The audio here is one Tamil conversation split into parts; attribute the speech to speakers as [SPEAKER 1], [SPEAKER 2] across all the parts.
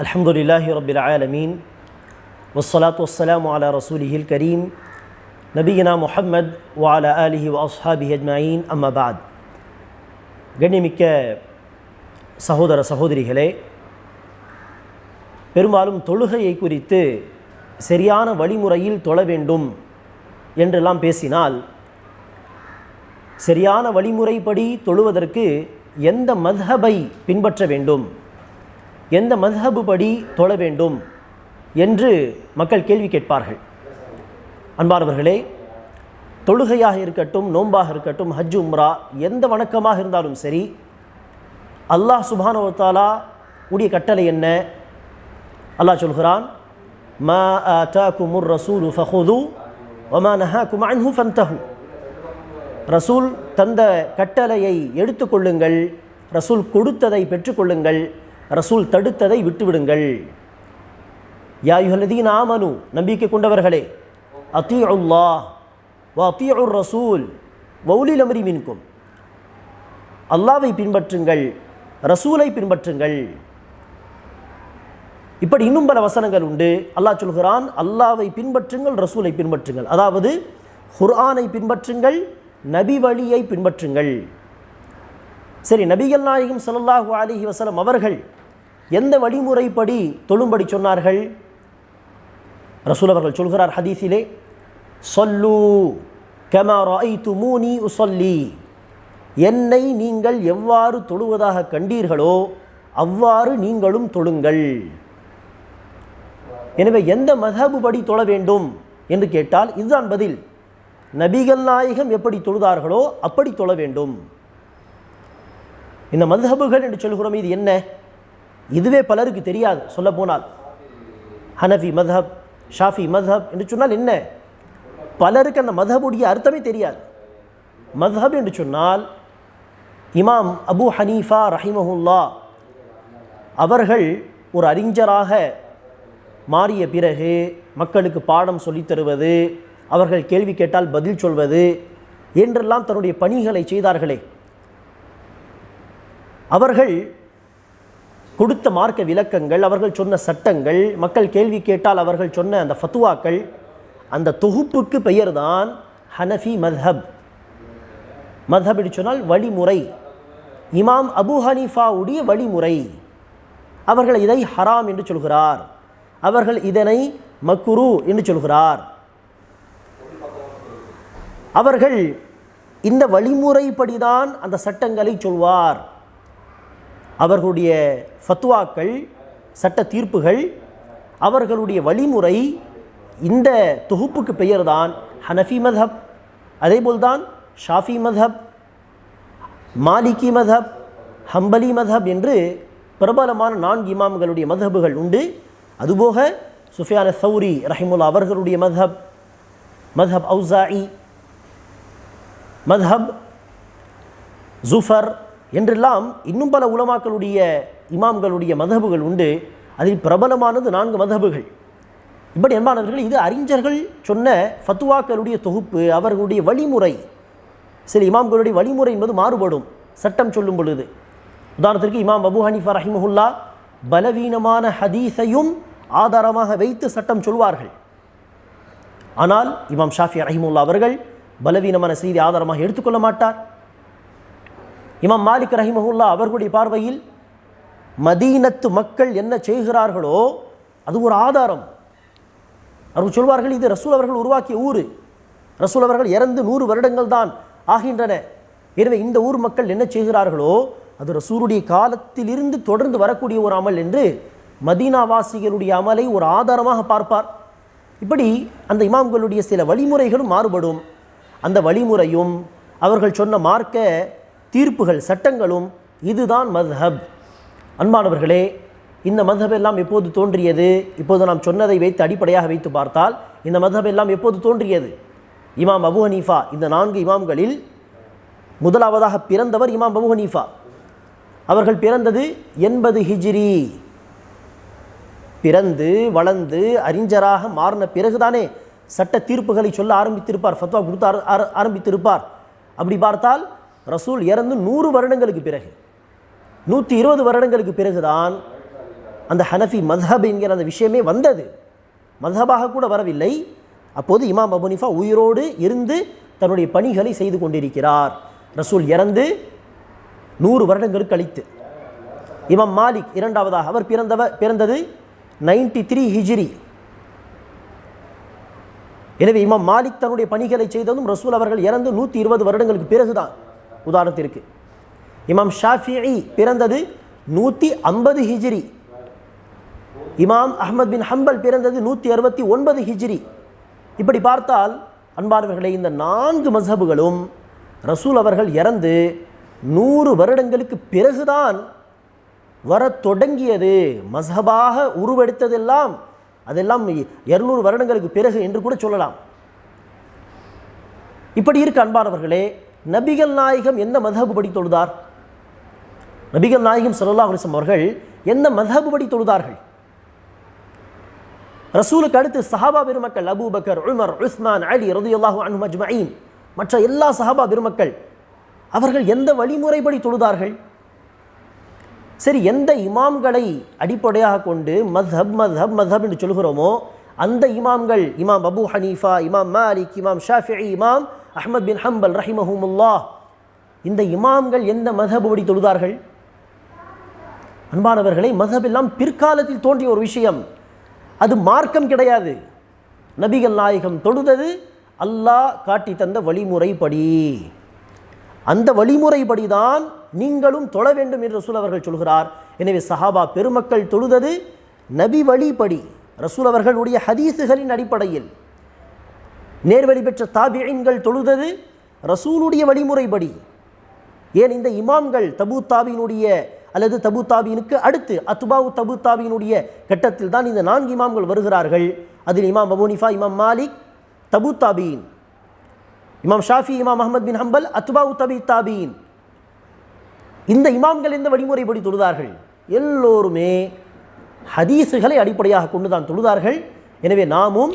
[SPEAKER 1] الحمد لله رب العالمين والصلاة والسلام على رسوله الكريم نبينا محمد وعلى آله وأصحابه أجمعين أما بعد கண்ணியமிக்க சகோதர சகோதரிகளே பெரும்பாலும் தொழுகையை குறித்து சரியான வழிமுறையில் தொழ வேண்டும் என்றெல்லாம் பேசினால் சரியான வழிமுறைப்படி தொழுவதற்கு எந்த மத்ஹபை பின்பற்ற வேண்டும் எந்த மதுஹபு படி தொழ வேண்டும் என்று மக்கள் கேள்வி கேட்பார்கள். அன்பானவர்களே தொழுகையாக இருக்கட்டும் நோன்பாக இருக்கட்டும் ஹஜ் உம்ரா எந்த வணக்கமாக இருந்தாலும் சரி அல்லாஹ் சுபானவத்தாலா உடைய கட்டளை என்ன? அல்லாஹ் சொல்கிறான் மா குமுர் ரசூலு ஃபஹுது வமா நஹாக்கும் அன்ஹு ஃபந்தஹு ரசூல் தந்த கட்டளையை எடுத்துக்கொள்ளுங்கள் ரசூல் கொடுத்ததை பெற்றுக்கொள்ளுங்கள் ரசூல் தடுத்ததை விட்டுவிடுங்கள். யாயுஹல்லதீன் ஆமனு நம்பிக்கை கொண்டவர்களே அத்தி அத்தீஉல்லா வா அத்தீஉர் ரசூல் வௌலில் அமரி மின்கும். அல்லாவை பின்பற்றுங்கள் ரசூலை பின்பற்றுங்கள். இப்படி இன்னும் பல வசனங்கள் உண்டு. அல்லாஹ் சொல்கிறான் அல்லாவை பின்பற்றுங்கள் ரசூலை பின்பற்றுங்கள். அதாவது குர்ஆனை பின்பற்றுங்கள் நபி வழியை பின்பற்றுங்கள். சரி நபிகள் நாயகம் சல்லாஹூ அலிஹி வசலம் அவர்கள் எந்த வழிமுறைப்படி தொழும்படி சொன்னார்கள்? ரசூல் அவர்கள் சொல்கிறார் ஹதீஸிலே சொல்லு கமா ரஐதுமூனி உஸல்லி என்னை நீங்கள் எவ்வாறு தொழுவதாக கண்டீர்களோ அவ்வாறு நீங்களும் தொழுங்கள். எனவே எந்த மதபு படி தொழ வேண்டும் என்று கேட்டால் இதுதான் பதில். நபிகள் நாயகம் எப்படி தொழுதார்களோ அப்படி தொழ வேண்டும். இந்த மதுஹபுகள் என்று சொல்கிறோம் இது என்ன? இதுவே பலருக்கு தெரியாது சொல்ல போனால் ஹனஃபி மதஹப் ஷாஃபி மதஹப் என்று சொன்னால் என்ன? பலருக்கு அந்த மதஹபுடைய அர்த்தமே தெரியாது. மதஹப் என்று சொன்னால் இமாம் அபு ஹனீஃபா ரஹிமஹுல்லா அவர்கள் ஒரு அறிஞராக மாறிய பிறகு மக்களுக்கு பாடம் சொல்லித் தருவது அவர்கள் கேள்வி கேட்டால் பதில் சொல்வது என்றெல்லாம் தன்னுடைய பணிகளை செய்தார்களே. அவர்கள் கொடுத்த மார்க்க விளக்கங்கள் அவர்கள் சொன்ன சட்டங்கள் மக்கள் கேள்வி கேட்டால் அவர்கள் சொன்ன அந்த ஃபத்துவாக்கள் அந்த தொகுப்புக்கு பெயர் தான் ஹனஃபி மத்ஹப். மத்ஹப் சொன்னால் வழிமுறை. இமாம் அபு ஹனீஃபாவுடைய வழிமுறை. அவர்கள் இதை ஹராம் என்று சொல்கிறார். அவர்கள் இதனை மக்குரு என்று சொல்கிறார். அவர்கள் இந்த வழிமுறைப்படிதான் அந்த சட்டங்களை சொல்வார். அவர்களுடைய ஃபத்வாக்கள் சட்ட தீர்ப்புகள் அவர்களுடைய வழிமுறை இந்த தொகுப்புக்கு பெயர்தான் ஹனஃபி மதஹப். அதேபோல்தான் ஷாஃபி மதப் மாலிகி மதப் ஹம்பலி மதப் என்று பிரபலமான நான்கு இமாம்களுடைய மதபுகள் உண்டு. அதுபோக சுஃபியான சௌரி ரஹிமுல்லா அவர்களுடைய மதஹப் மதஹப் அவுசாயி மதஹப் ஜுஃபர் என்றெல்லாம் இன்னும் பல உலமாக்களுடைய இமாம்களுடைய மதபுகள் உண்டு. அதில் பிரபலமானது நான்கு மதபுகள் இப்படி அன்பானவர்கள் இது அறிஞர்கள் சொன்ன ஃபத்துவாக்களுடைய தொகுப்பு அவர்களுடைய வழிமுறை. சில இமாம்களுடைய வழிமுறை என்பது மாறுபடும் சட்டம் சொல்லும் பொழுது. உதாரணத்திற்கு இமாம் அபு ஹனிஃபா ரஹிமஹுல்லா பலவீனமான ஹதீஸையும் ஆதாரமாக வைத்து சட்டம் சொல்வார்கள். ஆனால் இமாம் ஷாஃபி ரஹிமுல்லா அவர்கள் பலவீனமான செய்தி ஆதாரமாக எடுத்துக்கொள்ள மாட்டார். இமாம் மாலிக் ரஹிமஹுல்லா அவர்களுடைய பார்வையில் மதீனத்து மக்கள் என்ன செய்கிறார்களோ அது ஒரு ஆதாரம். அவர்கள் சொல்வார்கள் இது ரசூல் அவர்கள் உருவாக்கிய ஊர். ரசூல் அவர்கள் இறந்து நூறு வருடங்கள் தான் ஆகின்றன. எனவே இந்த ஊர் மக்கள் என்ன செய்கிறார்களோ அது ரசூருடைய காலத்திலிருந்து தொடர்ந்து வரக்கூடிய ஒரு அமல் என்று மதீனாவாசிகளுடைய அமலை ஒரு ஆதாரமாக பார்ப்பார். இப்படி அந்த இமாம்களுடைய சில வழிமுறைகளும் மாறுபடும். அந்த வழிமுறையும் அவர்கள் சொன்ன மார்க்க தீர்ப்புகள் சட்டங்களும் இதுதான் மதுஹப். அன்பானவர்களே இந்த மதுஹப் எல்லாம் எப்போது தோன்றியது? இப்போது நாம் சொன்னதை வைத்து அடிப்படையாக வைத்து பார்த்தால் இந்த மதுஹப் எல்லாம் எப்போது தோன்றியது? இமாம் அபு ஹனீஃபா இந்த நான்கு இமாம்களில் முதலாவதாக பிறந்தவர் இமாம் அபு ஹனீஃபா. அவர்கள் பிறந்தது எண்பது ஹிஜ்ரி. பிறந்து வளர்ந்து அறிஞராக மாறின பிறகுதானே சட்ட தீர்ப்புகளை சொல்ல ஆரம்பித்திருப்பார் ஃபத்வா கொடுத்து ஆரம்பித்திருப்பார். அப்படி பார்த்தால் ரசூல் இறந்து நூறு வருடங்களுக்கு பிறகு நூற்றி இருபது வருடங்களுக்கு பிறகுதான் அந்த ஹனஃபி மத்ஹப் என்கிற அந்த விஷயமே வந்தது. மத்ஹபாக கூட வரவில்லை. அப்போது இமாம் அபுனிஃபா உயிரோடு இருந்து தன்னுடைய பணிகளை செய்து கொண்டிருக்கிறார். ரசூல் இறந்து நூறு வருடங்களுக்கு கழித்து. இமாம் மாலிக் இரண்டாவதாக அவர் பிறந்தவர் பிறந்தது நைன்டி த்ரீ ஹிஜிரி. எனவே இமாம் மாலிக் தன்னுடைய பணிகளை செய்ததும் ரசூல் அவர்கள் இறந்து நூற்றி இருபது வருடங்களுக்கு பிறகுதான். உதாரணத்திற்கு. இமாம் ஷாஃபிஇ பிறந்தது நூற்றி ஐம்பது ஹிஜ்ரி. இமாம் அஹமத் பின் ஹம்பல் பிறந்தது நூற்றி அறுபத்தி ஒன்பது ஹிஜ்ரி. இப்படி பார்த்தால் அன்பானவர்களே இந்த நான்கு மசபுகளும் ரசூல் அவர்கள் இறந்து நூறு வருடங்களுக்கு பிறகுதான் வரத் தொடங்கியது. மசபாக உருவெடுத்ததெல்லாம் அதெல்லாம் இருநூறு வருடங்களுக்கு பிறகு என்று கூட சொல்லலாம். இப்படி இருக்க அன்பானவர்களே நபிகள் நாயகம் எந்த மதஹபு படி தொழுதார்? நபிகள் நாயகம் சல்லா அலைஹி அவர்கள் எந்த மதஹபு படி தொழுதார்கள்? ரசூலுக்கு அடுத்து சஹாபா பெருமக்கள் அபூபக்கர் உமர் உஸ்மான் அலி ரதியல்லாஹு அன்ஹும் அஜ்மயின் மற்ற எல்லா சஹாபா பெருமக்கள் அவர்கள் எந்த வழிமுறைப்படி தொழுதார்கள்? சரி எந்த இமாம்களை அடிப்படையாக கொண்டு மத்ஹப் மத்ஹப் மத்ஹப் என்று சொல்கிறோமோ அந்த இமாம்கள் இமாம் அபு ஹனீஃபா இமாம் மாலிக் இமாம் ஷாஃபி இமாம் அஹமத் பின் ஹம்பல் ரஹிமஹூமுல்லா இந்த இமாம்கள் எந்த மதபடி தொழுதார்கள்? அன்பானவர்களை மதபெல்லாம் பிற்காலத்தில் தோன்றிய ஒரு விஷயம். அது மார்க்கம் கிடையாது. நபிகள் நாயகம் தொழுதது அல்லாஹ் காட்டி தந்த வழிமுறைப்படி. அந்த வழிமுறைப்படி தான் நீங்களும் தொழ வேண்டும் என்று ரசூல் அவர்கள் சொல்கிறார். எனவே சஹாபா பெருமக்கள் தொழுதது நபி வழிப்படி. ரசூல் அவர்களுடைய ஹதீசுகளின் அடிப்படையில். நேர்வழி பெற்ற தாபியன்கள் தொழுதது ரசூலுடைய வழிமுறைப்படி ஏன் இந்த இமாம்கள் தபு தாபியினுடைய அல்லது தபு தாபியினுக்கு அடுத்து அத்துபாவு தபு தாபியினுடைய கட்டத்தில் தான் இந்த நான்கு இமாம்கள் வருகிறார்கள். அதில் இமாம் அபுனிஃபா இமாம் மாலிக் தபு தாபியின் இமாம் ஷாஃபி இமாம் அஹமத் பின் ஹம்பல் அத்துபாவு தபி தாபியின் இந்த இமாம்கள் இந்த வழிமுறைப்படி தொழுதார்கள். எல்லோருமே ஹதீஸுகளை அடிப்படையாக கொண்டு தான் தொழுதார்கள். எனவே நாமும்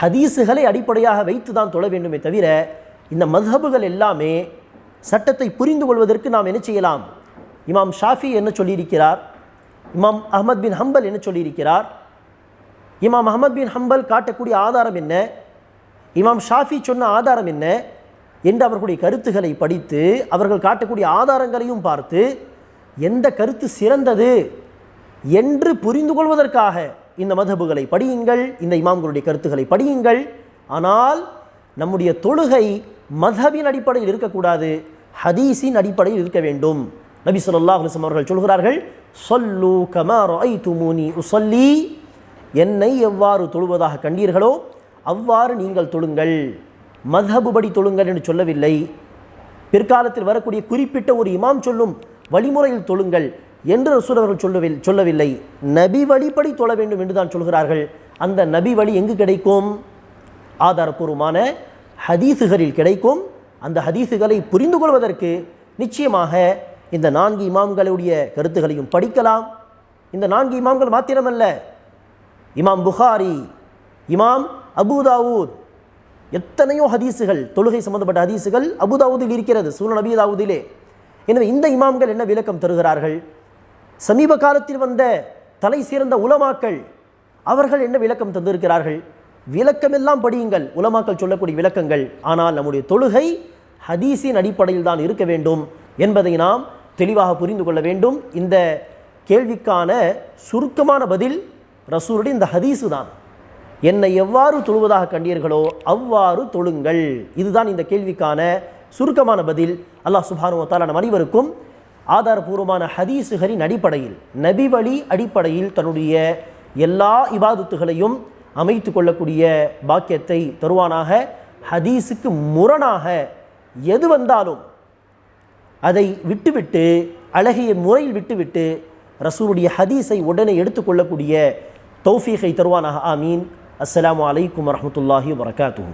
[SPEAKER 1] ஹதீஸுகளை அடிப்படையாக வைத்து தான் தொழ வேண்டுமே தவிர இந்த மذஹபுகள் எல்லாமே சட்டத்தை புரிந்து கொள்வதற்கு நாம் என்ன செய்யலாம்? இமாம் ஷாஃபி என்ன சொல்லியிருக்கிறார்? இமாம் அஹமத் பின் ஹம்பல் என்ன சொல்லியிருக்கிறார்? இமாம் அஹமத் பின் ஹம்பல் காட்டக்கூடிய ஆதாரம் என்ன? இமாம் ஷாஃபி சொன்ன ஆதாரம் என்ன? என்று அவர்களுடைய கருத்துக்களை படித்து அவர்கள் காட்டக்கூடிய ஆதாரங்களையும் பார்த்து எந்த கருத்து சிறந்தது என்று புரிந்து கொள்வதற்காக இந்த மதபுகளை படியுங்கள் இந்த இமாம்களுடைய கருத்துக்களை படியுங்கள். ஆனால் நம்முடைய தொழுகை மதபின் அடிப்படையில் இருக்கக்கூடாது ஹதீஸின் அடிப்படையில் இருக்க வேண்டும். நபி சொல்லா அலைஹி அவர்கள் சொல்கிறார்கள் சொல்லு கமா ரஐதுமூனி உஸல்லி. என்னை எவ்வாறு தொழுவதாக கண்டீர்களோ அவ்வாறு நீங்கள் தொழுங்கள். மதபுபடி தொழுங்கள் என்று சொல்லவில்லை. பிற்காலத்தில் வரக்கூடிய குறிப்பிட்ட ஒரு இமாம் சொல்லும் வழிமுறையில் தொழுங்கள். என்று ரசூல் அவர்கள் சொல்லவில் சொல்லவில்லை. நபி வழிப்படி தொழ வேண்டும் என்று தான் சொல்கிறார்கள். அந்த நபி வழி எங்கு கிடைக்கும்? ஆதாரபூர்வமான ஹதீசுகளில் கிடைக்கும். அந்த ஹதீஸுகளை புரிந்து கொள்வதற்கு நிச்சயமாக இந்த நான்கு இமாம்களுடைய கருத்துகளையும் படிக்கலாம். இந்த நான்கு இமாம்கள் மாத்திரமல்ல. இமாம் புகாரி இமாம் அபுதாவூத் எத்தனையோ ஹதீஸுகள் தொழுகை சம்பந்தப்பட்ட ஹதீஸுகள் அபுதாவூதில் இருக்கிறது சூனன் அபிதாவூதிலே எனவே இந்த இமாம்கள் என்ன விளக்கம் தருகிறார்கள்? சமீப காலத்தில் வந்த தலை சிறந்த உலமாக்கள் அவர்கள் என்ன விளக்கம் தந்திருக்கிறார்கள்? விளக்கமெல்லாம் படியுங்கள். உலமாக்கள் சொல்லக்கூடிய விளக்கங்கள். ஆனால் நம்முடைய தொழுகை ஹதீஸின் அடிப்படையில் தான் இருக்க வேண்டும் என்பதை நாம் தெளிவாக புரிந்து கொள்ள வேண்டும். இந்த கேள்விக்கான சுருக்கமான பதில் ரசூலுடைய இந்த ஹதீஸு தான். என்னை எவ்வாறு தொழுவதாக கண்டீர்களோ அவ்வாறு தொழுங்கள். இதுதான் இந்த கேள்விக்கான சுருக்கமான பதில். அல்லாஹ் சுபானுவத்தால் நம் அனைவருக்கும் ஆதாரபூர்வமான ஹதீசுகளின் அடிப்படையில் நபி வழி அடிப்படையில் தன்னுடைய எல்லா இபாதத்துகளையும் அமைத்து கொள்ளக்கூடிய பாக்கியத்தை தருவானாக. ஹதீஸுக்கு முரணாக எது வந்தாலும் அதை விட்டுவிட்டு அழகிய முறையில் விட்டுவிட்டு ரசூலுடைய ஹதீஸை உடனே எடுத்துக்கொள்ளக்கூடிய தௌஃபீகை தருவானாக. ஆமீன். அஸ்லாம் வலைக்கம் வரமத்துல்லாஹி வரகாத்தூ